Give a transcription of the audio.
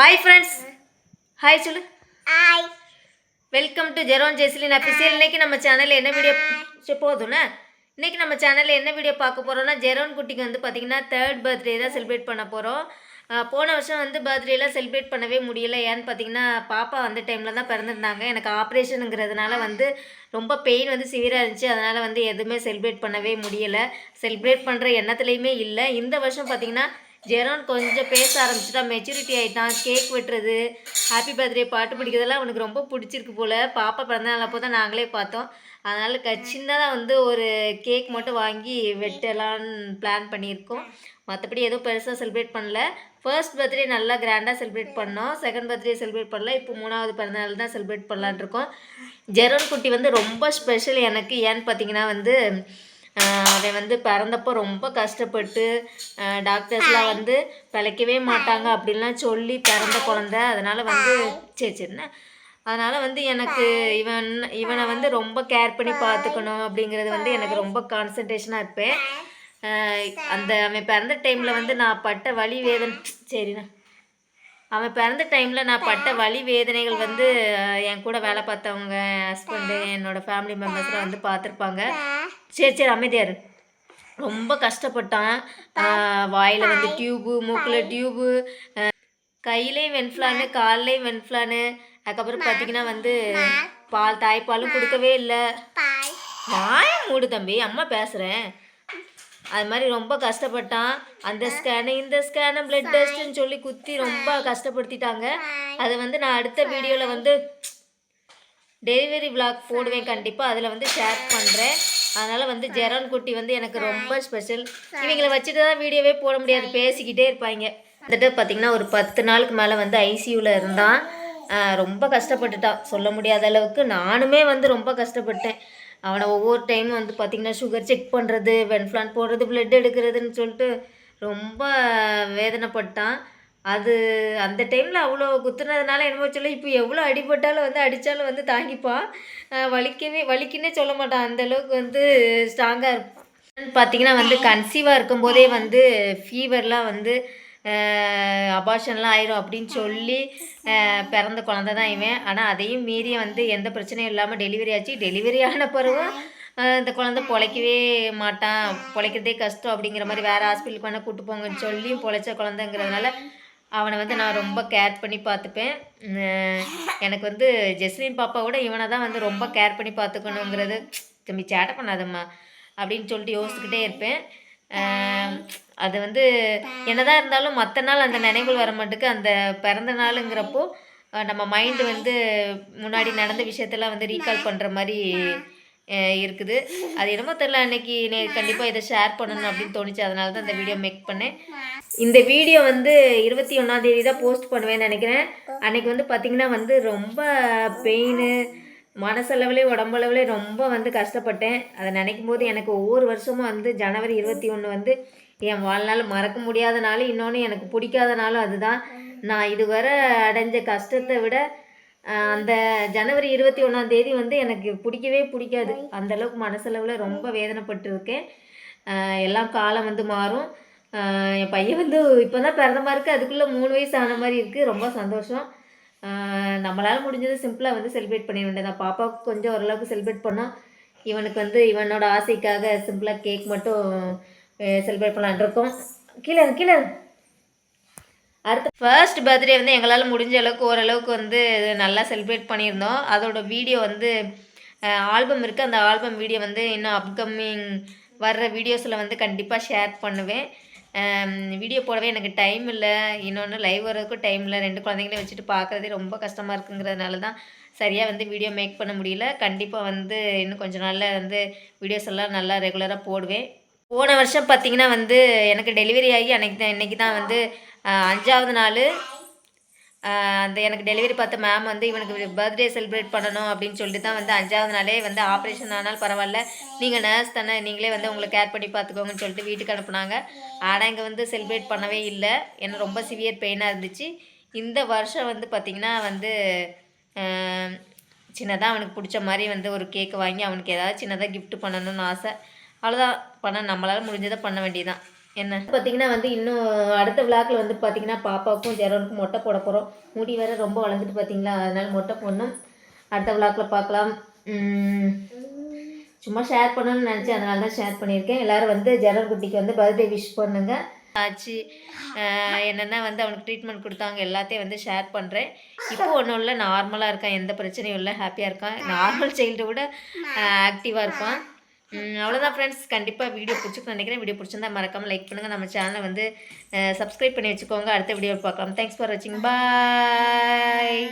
Hi friends hi சொல்லு. Hi welcome to Jeron Jeslin official இன்னைக்கு நம்ம சேனலில் என்ன வீடியோ போதும்ண்ணே இன்னைக்கு நம்ம சேனலில் என்ன வீடியோ பார்க்க போகிறோம்னா ஜெரோன் குட்டிக்கு வந்து பார்த்திங்கன்னா தேர்ட் பர்த்டே தான் செலிப்ரேட் பண்ண போகிறோம் போன வருஷம் வந்து பர்த்டேலாம் செலிப்ரேட் பண்ணவே முடியல. ஏன்னு பார்த்தீங்கன்னா பாப்பா வந்த டைமில் தான் பிறந்திருந்தாங்க. எனக்கு ஆப்ரேஷனுங்கிறதுனால வந்து ரொம்ப பெயின் வந்து சிவியராக இருந்துச்சு. அதனால் வந்து எதுவுமே செலிப்ரேட் பண்ணவே முடியலை. செலிப்ரேட் பண்ணுற எண்ணத்துலேயுமே இல்லை. இந்த வருஷம் பார்த்திங்கன்னா ஜெரோன் கொஞ்சம் பேச ஆரம்பிச்சிட்டா மெச்சூரிட்டி ஆகிட்டான் கேக் வெட்டுறது ஹாப்பி பர்த்டே பாட்டு பிடிக்கிறதெல்லாம் அவனுக்கு ரொம்ப பிடிச்சிருக்கு போல். பாப்பா பிறந்தநாள் அப்போ தான் நாங்களே பார்த்தோம். அதனால் க சின்னதாக வந்து ஒரு கேக் மட்டும் வாங்கி வெட்டலான்னு பிளான் பண்ணியிருக்கோம். மற்றபடி எதுவும் பெருசாக செலிப்ரேட் பண்ணல. ஃபர்ஸ்ட் பர்த்டே நல்லா கிராண்டாக செலிப்ரேட் பண்ணோம். செகண்ட் பர்த்டே செலிப்ரேட் பண்ணல. இப்போ மூணாவது பிறந்தநாள் தான் செலிப்ரேட் பண்ணலான் இருக்கோம். ஜெரோன் குட்டி வந்து ரொம்ப ஸ்பெஷல் எனக்கு. ஏன்னு பார்த்தீங்கன்னா வந்து அவன் வந்து பிறந்தப்போ ரொம்ப கஷ்டப்பட்டு டாக்டர்ஸ்லாம் வந்து பிழைக்கவே மாட்டாங்க அப்படின்லாம் சொல்லி பிறந்த குழந்த. அதனால் வந்து சரி சரிண்ணே அதனால் வந்து எனக்கு இவன் இவனை வந்து ரொம்ப கேர் பண்ணி பார்த்துக்கணும் அப்படிங்கிறது வந்து எனக்கு ரொம்ப கான்சன்ட்ரேஷனாக இருப்பேன். அந்த அவன் பிறந்த டைமில் வந்து நான் பட்ட வலி வேதனை சரிண்ணா அவன் பிறந்த டைமில் நான் பட்ட வலி வேதனைகள் வந்து என் கூட வேலை பார்த்தவங்க ஹஸ்பண்டு என்னோட ஃபேமிலி மெம்பர்ஸ்லாம் வந்து பார்த்துருப்பாங்க. சரி சரி அமைதியாரு ரொம்ப கஷ்டப்பட்டான். வாயில் வந்து டியூபு மூக்கில் டியூபு கையிலையும் வென்ஃப்ளானு கால்லையும் வென்ஃப்ளானு அதுக்கப்புறம் பார்த்தீங்கன்னா வந்து பால் தாய்ப்பாலும் கொடுக்கவே இல்லை. வாய மூடு தம்பி அம்மா பேசுகிறேன் அது மாதிரி ரொம்ப கஷ்டப்பட்டான். அந்த ஸ்கேனு இந்த ஸ்கேனு பிளட் டெஸ்ட்டுன்னு சொல்லி குத்தி ரொம்ப கஷ்டப்படுத்திட்டாங்க. அதை வந்து நான் அடுத்த வீடியோவில் வந்து டெலிவரி விளாக் போடுவேன் கண்டிப்பாக அதில் வந்து ஷேர் பண்ணுறேன் அதனால் வந்து ஜெரான் குட்டி வந்து எனக்கு ரொம்ப ஸ்பெஷல் இவங்கள வச்சுட்டு தான் வீடியோவே போட முடியாது பேசிக்கிட்டே இருப்பாங்க. வந்துட்டு பார்த்திங்கன்னா ஒரு பத்து நாளுக்கு மேலே வந்து ஐசியூவில் இருந்தான். ரொம்ப கஷ்டப்பட்டுட்டான். சொல்ல முடியாத அளவுக்கு நானுமே வந்து ரொம்ப கஷ்டப்பட்டேன். அவனை ஒவ்வொரு டைமும் வந்து பார்த்திங்கன்னா சுகர் செக் பண்ணுறது வென்ஃப்ளான் போடுறது பிளட் எடுக்கிறதுன்னு சொல்லிட்டு ரொம்ப வேதனைப்பட்டான். அது அந்த டைமில் அவ்வளோ குத்துனதுனால என்னமோ சொல்ல இப்போ எவ்வளோ அடிபட்டாலும் வந்து அடித்தாலும் வந்து தாங்கிப்பான் வலிக்கவே வலிக்குன்னே சொல்ல மாட்டான். அந்தளவுக்கு வந்து ஸ்ட்ராங்காக இருப்பான். பார்த்தீங்கன்னா வந்து கன்சீவாக இருக்கும்போதே வந்து ஃபீவர்லாம் வந்து அபாஷன்லாம் ஆயிரும் அப்படின்னு சொல்லி பிறந்த குழந்த தான் இவன். ஆனால் அதையும் மீறி வந்து எந்த பிரச்சனையும் இல்லாமல் டெலிவரி ஆச்சு. டெலிவரி ஆன பிறகும் இந்த குழந்தை பொழைக்கவே மாட்டான். பொழைக்கிறதே கஷ்டம் அப்படிங்கிற மாதிரி வேறு ஹாஸ்பிட்டலுக்கு வேணால் கூப்பிட்டு போங்கன்னு சொல்லியும் பொழைச்ச குழந்தைங்கிறதுனால அவனை வந்து நான் ரொம்ப கேர் பண்ணி பார்த்துப்பேன். எனக்கு வந்து ஜெஸ்லின் பாப்பா கூட இவனை தான் வந்து ரொம்ப கேர் பண்ணி பார்த்துக்கணுங்கிறது தம்பி சேட்டை பண்ணாதம்மா அப்படின்னு சொல்லிட்டு யோசிச்சுக்கிட்டே இருப்பேன். அது வந்து என்னதான் இருந்தாலும் மற்ற நாள் அந்த நினைவுகள் வர மாட்டுக்கு அந்த பிறந்த நாளுங்கிறப்போ நம்ம மைண்டு வந்து முன்னாடி நடந்த விஷயத்தெல்லாம் வந்து ரீகால் பண்ணுற மாதிரி இருக்குது. அது என்னமோ தெரில அன்னைக்கு கண்டிப்பாக இதை ஷேர் பண்ணணும் அப்படின்னு தோணுச்சு. அதனால தான் இந்த வீடியோ மேக் பண்ணேன். இந்த வீடியோ வந்து இருபத்தி ஒன்றாந்தேதி தான் போஸ்ட் பண்ணுவேன்னு நினைக்கிறேன். அன்னைக்கு வந்து பார்த்திங்கன்னா வந்து ரொம்ப பெயின் மனசளவுலே உடம்பளவுலே ரொம்ப வந்து கஷ்டப்பட்டேன். அதை நினைக்கும் போது எனக்கு ஒவ்வொரு வருஷமும் வந்து ஜனவரி இருபத்தி ஒன்று வந்து என் வாழ்நாள் மறக்க முடியாத நாள். இன்னொன்று எனக்கு பிடிக்காத நாளும் அதுதான். நான் இதுவரை அடைஞ்ச கஷ்டத்தை விட அந்த ஜனவரி இருபத்தி ஒன்றாம் தேதி வந்து எனக்கு பிடிக்கவே பிடிக்காது. அந்தளவுக்கு மனசளவில் ரொம்ப வேதனைப்பட்டு இருக்கேன் எல்லாம் காலம் வந்து மாறும். என் பையன் வந்து இப்போ தான் பிறந்த மாதிரி இருக்குது அதுக்குள்ளே மூணு வயசு ஆன மாதிரி இருக்குது ரொம்ப சந்தோஷம். நம்மளால் முடிஞ்சது சிம்பிளாக வந்து செலிப்ரேட் பண்ணிட வேண்டியதான் பாப்பாவுக்கு கொஞ்சம் ஓரளவுக்கு செலிப்ரேட் பண்ணோம் இவனுக்கு வந்து இவனோட ஆசைக்காக சிம்பிளாக கேக் மட்டும் செலிப்ரேட் பண்ணலான் இருக்கோம். கீழே கீழே அடுத்த ஃபர்ஸ்ட் பர்த்டே வந்து எங்களால் முடிஞ்ச அளவுக்கு ஓரளவுக்கு வந்து நல்லா செலிப்ரேட் பண்ணியிருந்தோம். அதோட வீடியோ வந்து ஆல்பம் இருக்குது அந்த ஆல்பம் வீடியோ வந்து இன்னும் அப்கமிங் வர்ற வீடியோஸில் வந்து கண்டிப்பாக ஷேர் பண்ணுவேன். வீடியோ போடவே எனக்கு டைம் இல்லை. இன்னொன்று லைவ் வர்றதுக்கும் டைம் இல்லை. ரெண்டு குழந்தைங்களையும் வச்சுட்டு பார்க்குறதே ரொம்ப கஷ்டமாக இருக்குங்கிறதுனால தான் சரியாக வந்து வீடியோ மேக் பண்ண முடியல. கண்டிப்பாக வந்து இன்னும் கொஞ்ச நாளில் வந்து வீடியோஸ் எல்லாம் நல்லா ரெகுலராக போடுவேன். போன வருஷம் பார்த்தீங்கன்னா வந்து எனக்கு டெலிவரி ஆகி அன்னைக்கு தான் இன்றைக்கி தான் வந்து அஞ்சாவது நாள் அந்த எனக்கு டெலிவரி பார்த்த மேம் வந்து இவனுக்கு பர்த்டே செலிப்ரேட் பண்ணணும் அப்படின்னு சொல்லிட்டு தான் வந்து அஞ்சாவது நாளே வந்து ஆப்ரேஷன் ஆனாலும் பரவாயில்ல. நீங்கள் நர்ஸ் தானே நீங்களே வந்து உங்களை கேர் பண்ணி பார்த்துக்கோங்கன்னு சொல்லிட்டு வீட்டுக்கு அனுப்புனாங்க. ஆனால் இங்கே வந்து செலிப்ரேட் பண்ணவே இல்லை. எனக்கு ரொம்ப சிவியர் பெயினாக இருந்துச்சு. இந்த வருஷம் வந்து பார்த்திங்கன்னா வந்து சின்னதாக அவனுக்கு பிடிச்ச மாதிரி வந்து ஒரு கேக்கு வாங்கி அவனுக்கு ஏதாவது சின்னதாக கிஃப்ட் பண்ணணும்னு ஆசை. அவ்வளோதான் பண்ண நம்மளால் முடிஞ்சதை பண்ண வேண்டியதான் என்ன? பார்த்தீங்கன்னா வந்து இன்னும் அடுத்த விழாக்கில் வந்து பார்த்தீங்கன்னா பாப்பாவுக்கும் ஜெரோனுக்கும் மொட்டை போட போகிறோம் முடி வேற ரொம்ப வளர்ந்துட்டு பார்த்தீங்களா அதனால மொட்டை போடணும். அடுத்த விழாக்கில் பார்க்கலாம் சும்மா ஷேர் பண்ணணும்னு நினச்சேன். அதனால தான் ஷேர் பண்ணியிருக்கேன். எல்லோரும் வந்து ஜெரன் குட்டிக்கு வந்து பர்த்டே விஷ் பண்ணுங்க. ஆச்சு. என்னென்ன வந்து அவனுக்கு ட்ரீட்மெண்ட் கொடுத்தாங்க. எல்லாத்தையும் வந்து ஷேர் பண்ணுறேன் இப்போ ஒன்றும் இல்லை. நார்மலாக இருக்கான். எந்த பிரச்சனையும் இல்லை. ஹாப்பியாக இருக்கான். நார்மல் சைல்டு விட ஆக்டிவாக இருப்பான். அவ்வளோதான் ஃப்ரெண்ட்ஸ் கண்டிப்பாக வீடியோ பிடிச்சிக்கணும் நினைக்கிறேன். வீடியோ பிடிச்சிருந்தா மறக்காமல் லைக் பண்ணுங்கள் நம்ம சேனலை வந்து சப்ஸ்கிரைப் பண்ணி வச்சுக்கோங்க. அடுத்த வீடியோ பார்க்கலாம். தேங்க்ஸ் ஃபார் வாட்சிங் பாய்